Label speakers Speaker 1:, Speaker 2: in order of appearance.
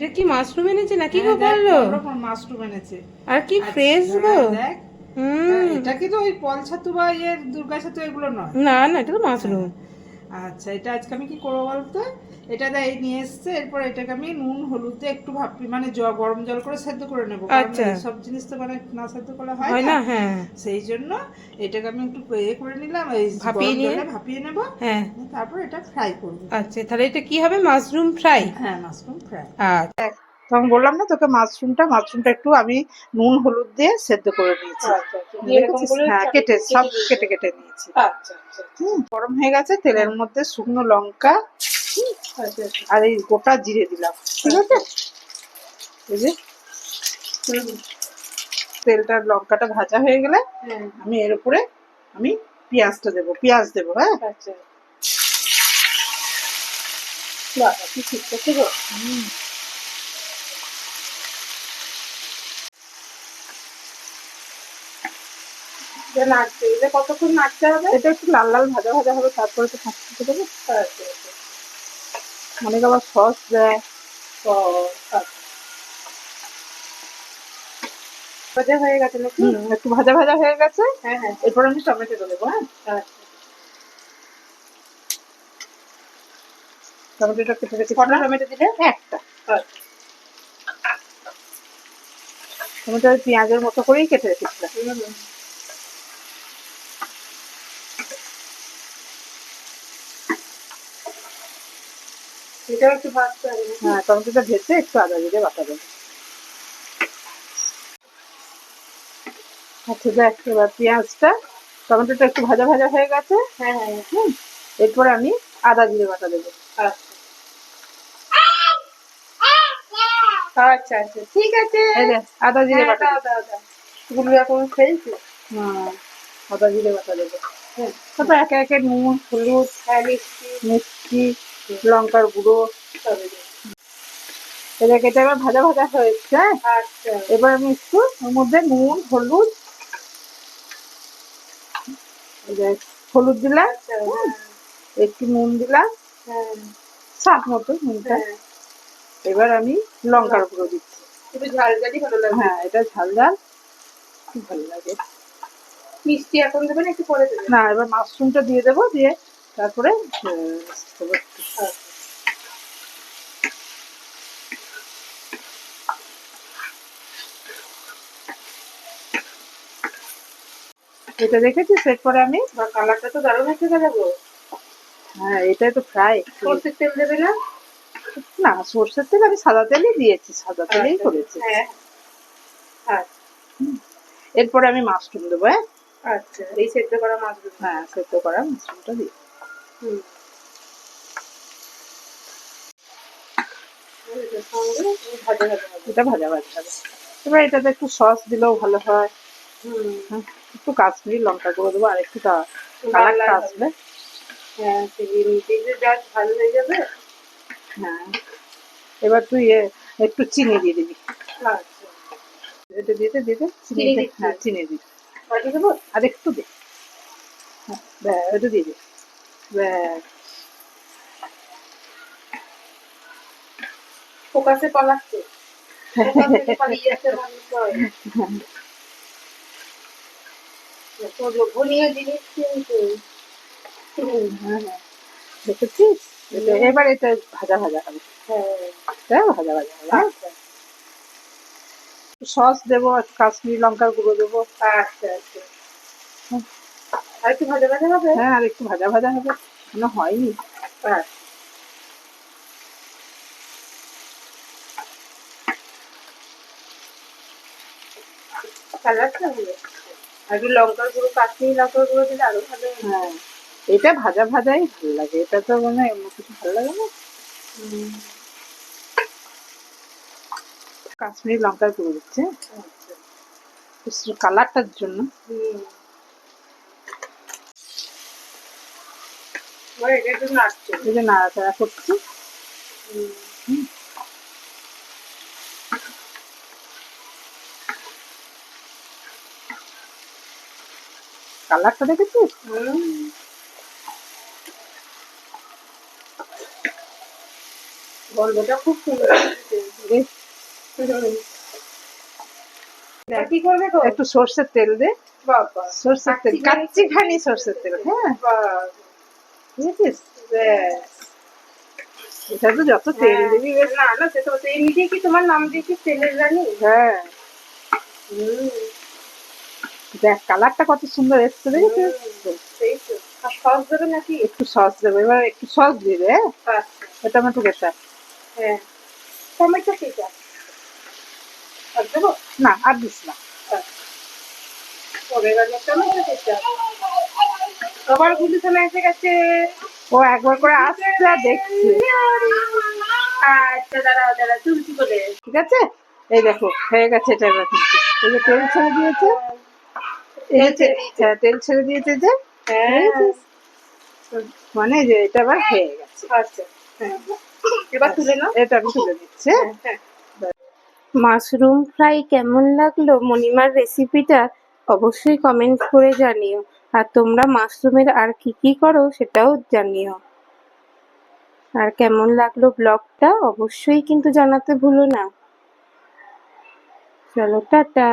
Speaker 1: এটা কি মাশরুম এনেছে নাকি গো
Speaker 2: হ্যাঁ, দেখ,
Speaker 1: বলল?
Speaker 2: মাশরুম এনেছে।
Speaker 1: আর কি
Speaker 2: আচ্ছা,
Speaker 1: ফ্রেশ গো?
Speaker 2: হ্যাঁ, দেখ
Speaker 1: হুম।
Speaker 2: এটা কি তো ওই পল ছাতু বা ইয়ের দুর্গা ছাতু এগুলো নয়?
Speaker 1: না না এটা তো মাশরুম।
Speaker 2: আচ্ছা এটা আজকে আমি কি করব বলতো? এটা দেয় নিয়ে এসছে এরপর এটাকে আমি নুন হলুদ একটু ভাবি মানে গরম জল করে সেদ্ধ করে নেব।
Speaker 1: আচ্ছা।
Speaker 2: সব জিনিস তো মানে না সেদ্ধ করলে হয় না
Speaker 1: হ্যাঁ।
Speaker 2: সেই জন্য এটাকে আমি একটু এ করে নিলাম এই
Speaker 1: ভাপিয়ে নিয়ে?
Speaker 2: ভাপিয়ে নেব।
Speaker 1: হ্যাঁ।
Speaker 2: তারপর এটা ফ্রাই করব।
Speaker 1: আচ্ছা তাহলে এটা কি হবে? Mushroom fry?
Speaker 2: হ্যাঁ মাশরুম ফ্রাই।
Speaker 1: আচ্ছা।
Speaker 2: তো আমি বললাম না তোকে মাশরুমটা মাশরুমটা একটু আমি নুন হলুদ দিয়ে সেদ্ধ করে নিয়েছি। দেখেছিস? হ্যাঁ কেটে সব কেটে কেটে নিয়েছি।
Speaker 1: আচ্ছা আচ্ছা
Speaker 2: হুম, গরম হয়ে গেছে তেলের মধ্যে শুকনো লঙ্কা
Speaker 1: আচ্ছা
Speaker 2: আর এই গোটা জিরে দিলাম ঠিক আছে? এই যে তেলটা লঙ্কাটা ভাজা হয়ে গেলে
Speaker 1: হ্যাঁ।
Speaker 2: আমি এর উপরে আমি পেঁয়াজটা দেবো পেঁয়াজ দেবো হ্যাঁ?
Speaker 1: আচ্ছা। কি ঠিক আছে গো নাড়তে এটা কতক্ষণ নাড়তে হবে?
Speaker 2: এটা একটু লাল লাল ভাজা ভাজা হবে তারপরে তো দেবো। অনেক আবার সস দেয়।
Speaker 1: ভাজা হয়ে গেছে নাকি?
Speaker 2: একটু ভাজা ভাজা হয়ে গেছে।
Speaker 1: হ্যাঁ হ্যাঁ।
Speaker 2: এরপর আমি টমেটো দেবো হ্যাঁ?
Speaker 1: আচ্ছা।
Speaker 2: টমেটোটা কেটে রেখেছি
Speaker 1: কটা টমেটো দিলে?
Speaker 2: একটা।
Speaker 1: আচ্ছা।
Speaker 2: টমেটো পেঁয়াজের মতো করেই কেটে রেখেছিলাম
Speaker 1: এটাও একটু ভাজতে হবে
Speaker 2: হ্যাঁ টমেটোটা ভেজে একটু আদা বাটা দেবো। আচ্ছা দেখ এবার পেঁয়াজটা টমেটোটা একটু ভাজা ভাজা হয়ে গেছে।
Speaker 1: হ্যাঁ হ্যাঁ।
Speaker 2: এরপর আমি আদা জিরে বাটা দেবো।
Speaker 1: আচ্ছা। আচ্ছা আচ্ছা ঠিক আছে।
Speaker 2: আদা জিরে
Speaker 1: হ্যাঁ,
Speaker 2: বাটা।
Speaker 1: গুলিয়া করে খেয়েছি।
Speaker 2: হ্যাঁ আদা জিরে বাটা দেবো।
Speaker 1: হ্যাঁ
Speaker 2: তারপর একে একে নুন হলুদ
Speaker 1: হ্যাঁ মিষ্টি।
Speaker 2: মিষ্টি লঙ্কার গুঁড়ো। এটাকে এটা এবার ভাজা ভাজা হয়েছে। হ্যাঁ
Speaker 1: আচ্ছা।
Speaker 2: এবার আমি একটু ওর মধ্যে নুন হলুদ হলুদ দিলাম
Speaker 1: আচ্ছা হ্যাঁ,
Speaker 2: একটু নুন দিলাম
Speaker 1: হ্যাঁ।
Speaker 2: স্বাদ মতো নুনটা।
Speaker 1: হ্যাঁ।
Speaker 2: এবার আমি লঙ্কার গুঁড়ো দিচ্ছি।
Speaker 1: একটু ঝাল ঝালই ভালো
Speaker 2: হ্যাঁ এটা ঝাল ঝাল খুব ভালো লাগে।
Speaker 1: মিষ্টি এখন দেবেন একটু পরে দেবেন?
Speaker 2: না এবার মাশরুমটা দিয়ে দেবো দিয়ে তারপরে। এটা দেখেছিস? এরপরে আমি
Speaker 1: বা কালারটা তো দারুণ গেল গো
Speaker 2: হ্যাঁ এটাই তো ফ্রাই
Speaker 1: সর্ষের তেল দেবে না?
Speaker 2: না সর্ষের তেল আমি সাদা তেলই দিয়েছি সাদা তেলেই
Speaker 1: আচ্ছা,
Speaker 2: করেছি।
Speaker 1: হ্যাঁ। আচ্ছা
Speaker 2: এরপরে আমি মাশরুম দেবো হ্যাঁ?
Speaker 1: আচ্ছা এই সেদ্ধ করা মাছগুলো
Speaker 2: হ্যাঁ সেদ্ধ করা মাশরুমটা দিই এটা ভাজা ভাজা হবে এবার এটাতে একটু সস দিলেও ভালো হয়।
Speaker 1: হুম।
Speaker 2: একটু কাশ্মীরি লঙ্কা করে দেবো আর একটু কালারটা আসবে।
Speaker 1: হ্যাঁ ভালো হয়ে যাবে।
Speaker 2: হ্যাঁ। এবার তুই একটু চিনি দিয়ে দিবি।
Speaker 1: আচ্ছা।
Speaker 2: এটা দিতে দিতে চিনি। হ্যাঁ চিনি দিবি।
Speaker 1: দেবো?
Speaker 2: আর একটু দে। হ্যাঁ, এটা দিয়ে দে। ব্যাস।
Speaker 1: ফোকাসে পালাচ্ছে। হয়
Speaker 2: হ্যাঁ, হ্যাঁ। দেখেছিস? এটা- এবার এটা ভাজা ভাজা হবে।
Speaker 1: হ্যাঁ।
Speaker 2: হ্যাঁ ভাজা ভাজা হবে। হ্যাঁ?
Speaker 1: আচ্ছা।
Speaker 2: সস দেবো কাশ্মীরি লঙ্কার গুঁড়ো দেবো।
Speaker 1: আচ্ছা আচ্ছা। আর একটু ভাজা ভাজা হবে?
Speaker 2: হ্যাঁ আর একটু ভাজা ভাজা হবে। কোনো হয়নি।
Speaker 1: আচ্ছা কালারটা হলো লঙ্কার গুঁড়ো কাশ্মীরি লঙ্কার গুঁড়ো দিলে আরও ভালো হ্যাঁ।
Speaker 2: এটা ভাজা ভাজাই ভালো লাগে। এটা তো মানে অন্য কিছু ভালো লাগে না? কাশ্মীরি লঙ্কার গুঁড়ো দিচ্ছে।
Speaker 1: আচ্ছা।
Speaker 2: কালারটার জন্য
Speaker 1: হুম এবার এটা একটু নাড়ছে
Speaker 2: এই যে নাড়াচাড়া করছি। কালারটা দেখেছিস?
Speaker 1: গন্ধটা খুব সুন্দর কি করবে
Speaker 2: একটু সর্ষের তেল দে। সর্ষের তেল
Speaker 1: কাচ্চি
Speaker 2: খানি সর্ষের তেল হ্যাঁ। বুঝেছিস। এটা তো যত তেল
Speaker 1: হ্যাঁ।
Speaker 2: দিবি বেশ।
Speaker 1: না না সে তো এমনিতেই কি তোমার নাম দিয়েছি তেলের রানী?
Speaker 2: হ্যাঁ। দেখ কালারটা কত সুন্দর এসছে দেখেছিস?
Speaker 1: আর সস দেবে নাকি?
Speaker 2: একটু সস দেবো এবার একটু সস দিবে হ্যাঁ?
Speaker 1: আচ্ছা।
Speaker 2: এটা আমার
Speaker 1: হ্যাঁ। টমেটো কেচা। আর দেবো?
Speaker 2: না আর দিস না।
Speaker 1: অরেগানো টমেটো কেচা। আবার গুলি থামে এসে গেছে।
Speaker 2: ও একবার করে আসছে আর দেখছে।
Speaker 1: আচ্ছা দাঁড়াও দাঁড়া তুলছি বলে
Speaker 2: ঠিক আছে? এই দেখো হয়ে গেছে এটা এবার কিন্তু এই যে তেল ছেড়ে দিয়েছে। এই যে হ্যাঁ, তেল ছেড়ে দিয়েছে যে
Speaker 1: হ্যাঁ।
Speaker 2: মানে যে এটা আবার হয়ে। গেছে।
Speaker 1: আচ্ছা। হ্যাঁ। এবার তুলে নাও।
Speaker 2: এটা আমি তুলে দিচ্ছি হ্যাঁ?
Speaker 1: হ্যাঁ।
Speaker 3: মাশরুম ফ্রাই কেমন লাগল? মণিমার রেসিপিটা অবশ্যই কমেন্ট করে জানিও। আর তোমরা মাশরুমের আর কি কি করো সেটাও জানিও। আর কেমন লাগল ব্লগটা অবশ্যই কিন্তু জানাতে ভুলো না। চলো, টাটা।